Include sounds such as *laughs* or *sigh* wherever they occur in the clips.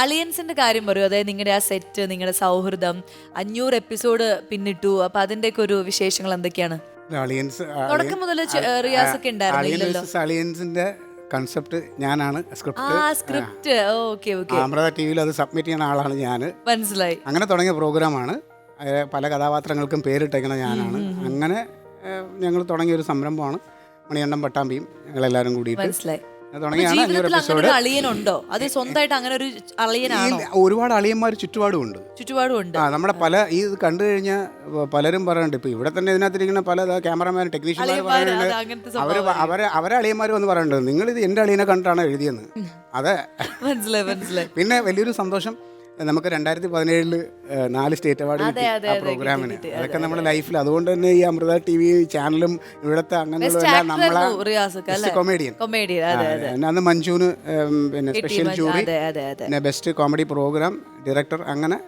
അലിയൻസിന്റെ കാര്യം പറയൂ. അതായത് നിങ്ങളുടെ ആ സെറ്റ് നിങ്ങളുടെ സൗഹൃദം അഞ്ഞൂറ് എപ്പിസോഡ് പിന്നിട്ടു. അപ്പൊ അതിന്റെയൊക്കെ ഒരു വിശേഷങ്ങൾ എന്തൊക്കെയാണ്? അളിയൻസ് തുടക്കം മുതൽ റിയാസ് ഒക്കെ ഉണ്ടായിരുന്നില്ലല്ലോ? അളിയൻസ് അളിയൻസിന്റെ കൺസെപ്റ്റ് ഞാനാണ് script script okay okay. Amrita T വിയിൽ അത് സബ്മിറ്റ് ചെയ്യുന്ന ആളാണ് ഞാൻ മനസ്സിലായി. അങ്ങനെ തുടങ്ങിയ പ്രോഗ്രാമാണ് ആണ്. പല കഥാപാത്രങ്ങൾക്കും പേരിട്ടേക്കുന്ന ഞാനാണ്. അങ്ങനെ ഞങ്ങൾ തുടങ്ങിയ ഒരു സംരംഭമാണ് മണിയണ്ണം പട്ടാമ്പിയും ഞങ്ങളെല്ലാവരും കൂടിയിട്ട്. മനസ്സിലായി. അളിയനുണ്ടോ? അത് സ്വന്തമായിട്ട് അങ്ങനെ ഒരു അളിയനാണോ? ഒരുപാട് അളിയന്മാർ ചുറ്റുപാടും ഉണ്ട് ചുറ്റുപാടും ഉണ്ട്. ആ നമ്മുടെ പല ഈ ഇത് കണ്ടു കഴിഞ്ഞാൽ പലരും പറയുന്നുണ്ട് ഇപ്പൊ ഇവിടെ തന്നെ ഇതിനകത്തിരിക്കുന്ന പല ക്യാമറമാൻ ടെക്നീഷ്യന്മാർ പറയുന്നുണ്ട്. അവരെ അവരെ അളിയന്മാർ വന്ന് പറയുന്നുണ്ട് നിങ്ങൾ ഇത് എന്റെ അളിയനെ കണ്ടിട്ടാണ് എഴുതിയെന്ന്? അതെ. മനസ്സിലായി മനസ്സിലായി. പിന്നെ വലിയൊരു സന്തോഷം. നമുക്ക് രണ്ടായിരത്തി പതിനേഴിൽ നാല് സ്റ്റേറ്റ് അവാർഡ് കിട്ടി ആ പ്രോഗ്രാമിന്. അതൊക്കെ നമ്മുടെ ലൈഫിൽ അതുകൊണ്ട് തന്നെ ഈ അമൃത ടി വി ചാനലും ഇവിടുത്തെ അങ്ങനെയുള്ള നമ്മളെ കൊമേഡിയൻ അന്ന് മഞ്ജുന് പിന്നെ സ്പെഷ്യൽ ജൂറി പിന്നെ ബെസ്റ്റ് കോമഡി പ്രോഗ്രാം ഡയറക്ടർ അങ്ങനെ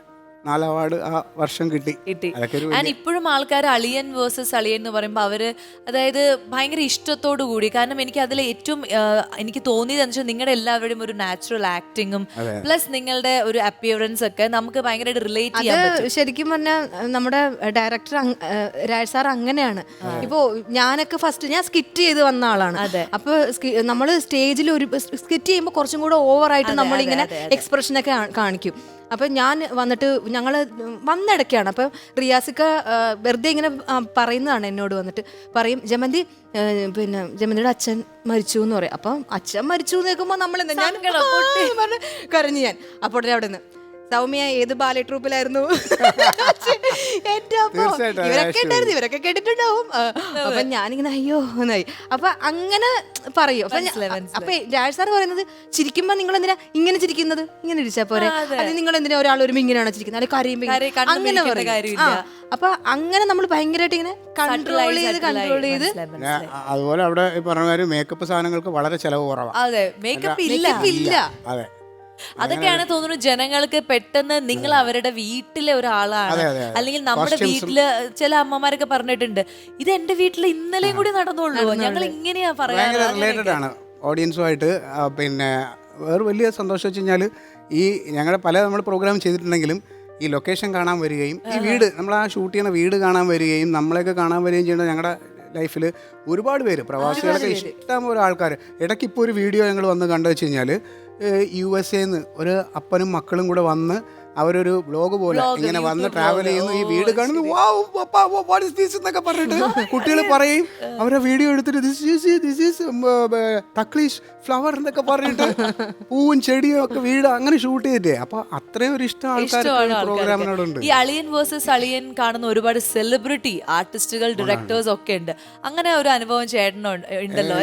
നാല് അവാർഡ് ആ വർഷം കിട്ടി. കിട്ടി. അതൊക്കെ ഒരു ആൻഡ് ഇപ്പോഴും ആൾക്കാർ അളിയൻ വേഴ്സസ് അളിയൻ എന്ന് പറയുമ്പോൾ അവർ അതായത് ഭയങ്കര ഇഷ്ടത്തോടു കൂടി. കാരണം എനിക്ക് അതിൽ ഏറ്റവും ആ, എനിക്ക് തോന്നിയത് എന്ന് വെച്ചാൽ നിങ്ങളുടെ എല്ലാവരുടെയും ഒരു നാച്ചുറൽ ആക്ടിങ്ങും പ്ലസ് നിങ്ങളുടെ ഒരു അപ്പിയറൻസ് ഒക്കെ നമുക്ക് ഭയങ്കരമായിട്ട് റിലേറ്റ് ചെയ്യാൻ പറ്റും. അത് ശരിക്കും പറഞ്ഞാൽ നമ്മുടെ ഡയറക്ടർ രാജ് സാർ അങ്ങനെയാണ്. ഇപ്പോ ഞാനൊക്കെ ഫസ്റ്റ് ഞാൻ സ്കിറ്റ് ചെയ്ത് വന്ന ആളാണ്. അതെ. അപ്പൊ നമ്മൾ സ്റ്റേജിൽ ഒരു സ്കിറ്റ് ചെയ്യുമ്പോൾ കുറച്ചും കൂടെ ഓവറായിട്ട് നമ്മൾ ഇങ്ങനെ എക്സ്പ്രഷൻ ഒക്കെ കാ- കാണിക്കും. അപ്പൊ ഞാൻ വന്നിട്ട് ഞങ്ങൾ വന്നിടയ്ക്കാണ്. അപ്പം റിയാസിക്ക വെറുതെ ഇങ്ങനെ പറയുന്നതാണ് എന്നോട് വന്നിട്ട്. പറയും ജമന്തി പിന്നെ ജമന്തിയുടെ അച്ഛൻ മരിച്ചു എന്ന് പറയും. അപ്പം അച്ഛൻ മരിച്ചു എന്ന് കേൾക്കുമ്പോൾ നമ്മൾ ഞാൻ കരഞ്ഞു ഞാൻ. അപ്പോൾ അവിടെ നിന്ന് സൗമ്യ ഏത് ബാലെ ട്രൂപ്പിലായിരുന്നു *laughs* എന്റെ അമ്മോ. തീർച്ചയായിട്ടും, ഇവരൊക്കെ ഉണ്ടായിരുന്നു ഇവരൊക്കെ കേട്ടിട്ടുണ്ടാവും. ആ, അപ്പൊ ഞാനിങ്ങനെ അയ്യോ എന്നായി. അപ്പൊ അങ്ങനെ പറയും. അപ്പൊ ഞാൻ-. അപ്പൊ രാജ് സാർ പറയുന്നത് ചിരിക്കുമ്പോ നിങ്ങൾ എന്തിനാ ഇങ്ങനെ ചിരിക്കുന്നത്? ഇങ്ങനെ ഇരിച്ചാ പോരെ? അത്. നിങ്ങൾ എന്തിനാ ഒരാൾ ഒരു ഇങ്ങനെയാണോ ചിരിക്കുന്നത്? അല്ലെങ്കിൽ കരയുമ്പോ കരയി ഇങ്ങനെ- കണ്ണ് അങ്ങനെ പറയും. കാര്യമില്ല. അപ്പൊ അങ്ങനെ നമ്മൾ ഭയങ്കരമായിട്ട് ഇങ്ങനെ കൺട്രോൾ ചെയ്ത് കൺട്രോൾ ചെയ്ത്. അതുപോലെ അവിടെ ഈ പറഞ്ഞ കാര്യം മേക്കപ്പ് സാധനങ്ങൾക്ക് വളരെ ചെലവ് കുറവാണ് അതെ മേക്കപ്പ് ഇല്ല. ഇല്ല. അതെ. അതൊക്കെയാണ് തോന്നുന്നു ജനങ്ങൾക്ക് പെട്ടെന്ന് നിങ്ങൾ അവരുടെ വീട്ടിലെ ഒരാളാണ്. അല്ലെങ്കിൽ നമ്മുടെ വീട്ടിൽ ചില അമ്മമാരൊക്കെ പറഞ്ഞിട്ടുണ്ട് ഇത് എന്റെ വീട്ടിൽ ഇന്നലെയും കൂടി നടന്നുള്ളൂ. ഞങ്ങൾ ഇങ്ങനെയാ പറയാറ്. ഓഡിയൻസുമായിട്ട് പിന്നെ വേറെ വലിയ സന്തോഷം വെച്ച് കഴിഞ്ഞാൽ ഈ ഞങ്ങളുടെ പല നമ്മൾ പ്രോഗ്രാം ചെയ്തിട്ടുണ്ടെങ്കിലും ഈ ലൊക്കേഷൻ കാണാൻ വരികയും ഈ വീട് നമ്മൾ ആ ഷൂട്ട് ചെയ്യുന്ന വീട് കാണാൻ വരികയും നമ്മളെയൊക്കെ കാണാൻ വരികയും ചെയ്യുന്ന ഞങ്ങളുടെ ലൈഫിൽ ഒരുപാട് പേര് പ്രവാസികളൊക്കെ ഇഷ്ടം പോലെ ആൾക്കാർ ഇടയ്ക്ക് ഇപ്പോൾ ഒരു വീഡിയോ ഞങ്ങൾ വന്ന് കണ്ടു വെച്ച് കഴിഞ്ഞാൽ യു എസ് എന്ന് ഒരു അപ്പനും മക്കളും കൂടെ വന്ന് അവരൊരു ബ്ലോഗ് പോലെ ഇങ്ങനെ വന്ന് ട്രാവൽ ചെയ്യുന്നു. ഈ വീട് കാണുന്നു. "Wow, papa, what is this?" എന്നൊക്കെ പറഞ്ഞിട്ട് കുട്ടികൾ പറയും. അവരെ വീഡിയോ എടുത്തിട്ട് ദിസ് ഈസ് ദിസ് ഈസ് തക്ലീഷ് ഫ്ലവർ എന്നൊക്കെ പറഞ്ഞിട്ട് പൂവും ചെടിയും ഒക്കെ വീട് അങ്ങനെ ഷൂട്ട് ചെയ്തിട്ടേ. അപ്പൊ അത്രയും ഒരു ഇഷ്ടം ആൾക്കാർക്ക്. പ്രോഗ്രാമിനോടുണ്ട്. ഈ അളിയൻ വേഴ്സസ് അളിയൻ കാണുന്ന ഒരുപാട് സെലിബ്രിറ്റി ആർട്ടിസ്റ്റുകൾ ഡയറക്ടേഴ്സ് ഒക്കെ ഉണ്ട്. അങ്ങനെ ഒരു അനുഭവം ചേട്ടനോ ഉണ്ടല്ലോ.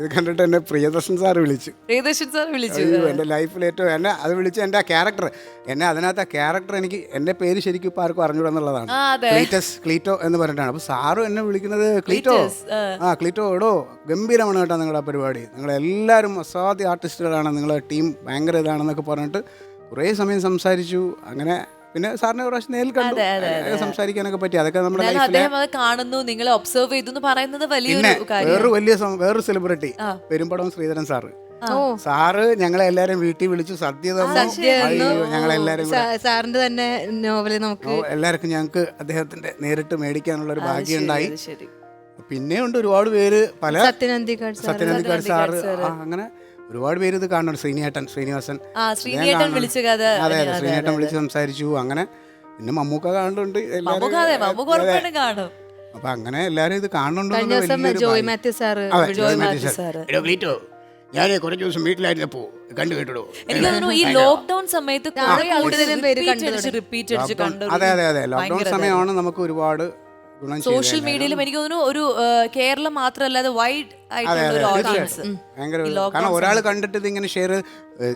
ഇത് കണ്ടിട്ട് എന്നെ പ്രിയദർശൻ സാർ വിളിച്ചു. പ്രിയദർശൻ സാർ വിളിച്ചു. എന്റെ ലൈഫിൽ ഏറ്റവും എന്നെ അത് വിളിച്ച എന്റെ ക്യാരക്ടർ എന്നെ അതിനകത്ത് ആ ക്യാരക്ടർ എനിക്ക് എന്റെ പേര് ശരിക്കും ഇപ്പോൾ ആർക്കും അറിഞ്ഞൂടാന്നുള്ളതാണ്. ക്ലീറ്റസ് ക്ലീറ്റോ എന്ന് പറഞ്ഞിട്ടാണ്. അപ്പോൾ സാറും എന്നെ വിളിക്കുന്നത് ക്ലീറ്റോ? ആ. ക്ലീറ്റോ എടോ ഗംഭീരമാണ് കേട്ടോ നിങ്ങളുടെ പരിപാടി. നിങ്ങളെല്ലാവരും അസാധ്യ ആർട്ടിസ്റ്റുകളാണ് നിങ്ങളുടെ ടീം ഭയങ്കര ഇതാണെന്നൊക്കെ പറഞ്ഞിട്ട് കുറേ സമയം സംസാരിച്ചു. അങ്ങനെ പിന്നെ സാറിനെ പ്രാവശ്യം നേരിൽ കണ്ടു. സംസാരിക്കാനൊക്കെ പറ്റി. അതൊക്കെ നമ്മുടെ ലൈഫിലെ കാണുന്നു നിങ്ങളെ ഒബ്സർവ് ചെയ്തു പറയുന്നത് വലിയ വേറൊരു വലിയ വേറൊരു celebrity Perumbadavam Sreedharan sir. Sir ഞങ്ങളെ എല്ലാരും വീട്ടിൽ വിളിച്ചു സദ്യ തന്നു. അയ്യോ, ഞങ്ങളെല്ലാരും സാറിന്റെ തന്നെ നോവൽ നമുക്ക് എല്ലാവർക്കും ഞങ്ങൾക്ക് അദ്ദേഹത്തിന്റെ നേരിട്ട് മേടിക്കാനുള്ള ഒരു ഭാഗ്യം ഉണ്ടായി പിന്നെ ഉണ്ട് ഒരുപാട് പേര് പല സത്യനന്ദിക്കാട് സാറ് അങ്ങനെ ഒരുപാട് പേര് ഇത് കാണുന്നുണ്ട്. ശ്രീനിയേട്ടൻ ശ്രീനിവാസൻ. ശ്രീനിയേട്ടൻ വിളിച്ച കഥ. അതെ അതെ ശ്രീനിയേട്ടൻ വിളിച്ച് സംസാരിച്ചു. അങ്ങനെ പിന്നെ മമ്മൂക്ക കാണുന്നുണ്ട്. എല്ലാവരും അപ്പൊ അങ്ങനെ എല്ലാരും ഇത് കാണുന്നുണ്ട് ജോയ് മാത്യു സാറ് ജോയ് മാത്യു സാറ്. ഞാൻ കുറച്ച് ദിവസം വീട്ടിലായിരുന്നപ്പോ കണ്ടു കേട്ടോ എനിക്ക് തോന്നുന്നു ഈ ലോക്ക്ഡൌൺ സമയത്ത് അതെ അതെ അതെ. ലോക്ക്ഡൌൺ സമയമാണ് നമുക്ക് ഒരുപാട് സോഷ്യൽ മീഡിയയിലും എനിക്ക് തോന്നുന്നു ഒരു കേരളം മാത്രമല്ലാതെ വൈഡ് കാരണം ഒരാൾ കണ്ടിട്ട് ഇതിങ്ങനെ ഷെയർ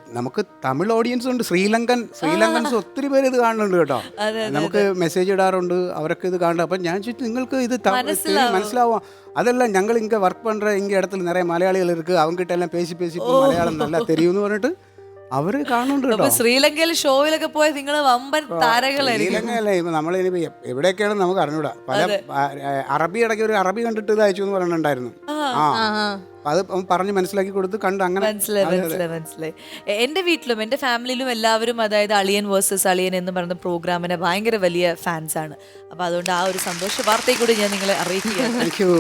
നമുക്ക് തമിഴ് ഓഡിയൻസ് ഉണ്ട് ശ്രീലങ്കൻ ശ്രീലങ്കൻസ് ഒത്തിരി പേര് ഇത് കാണുന്നുണ്ട് കേട്ടോ. നമുക്ക് മെസ്സേജ് ഇടാറുണ്ട് അവരൊക്കെ ഇത് കാണുന്നുണ്ട്. അപ്പം ഞാൻ ചോദിച്ചു നിങ്ങൾക്ക് ഇത് മനസ്സിലാവാം. അതല്ല ഞങ്ങൾ ഇങ്ങനെ വർക്ക് പണ്ട ഇങ്ങനെ ഇടത്തിൽ നിറയെ മലയാളികൾ ഇരിക്കുക അവങ്കിട്ടെല്ലാം പേശി പേശി മലയാളം നല്ല തെരുവെന്ന് പറഞ്ഞിട്ട് അവർ കാണുന്നുണ്ട് ശ്രീലങ്കയിൽ ഷോയിലൊക്കെ പോയ നിങ്ങൾ വമ്പൻ ഇനിയിപ്പോ എ- എവിടെയൊക്കെയാണ് നമുക്ക് അറിഞ്ഞൂടാ. പല അറബി ഇടയ്ക്ക് ഒരു അറബി കണ്ടിട്ട് ഇത് അയച്ചു എന്ന് പറയുന്നുണ്ടായിരുന്നു ആ അത് പറഞ്ഞു മനസ്സിലാക്കി കൊടുത്ത് കണ്ട് അങ്ങനെ മനസ്സിലായി മനസ്സിലായി മനസ്സിലായി. എന്റെ എന്റെ വീട്ടിലും എന്റെ ഫാമിലിയിലും എല്ലാവരും അതായത് അളിയൻ വേഴ്സസ് അളിയൻ എന്ന് പറയുന്ന പ്രോഗ്രാമിനെ ഭയങ്കര വലിയ ഫാൻസ് ആണ് അപ്പൊ അതുകൊണ്ട് ആ ഒരു സന്തോഷ വാർത്തയെ കൂടി ഞാൻ നിങ്ങളെ അറിയിക്കുകയാണ്. Thank you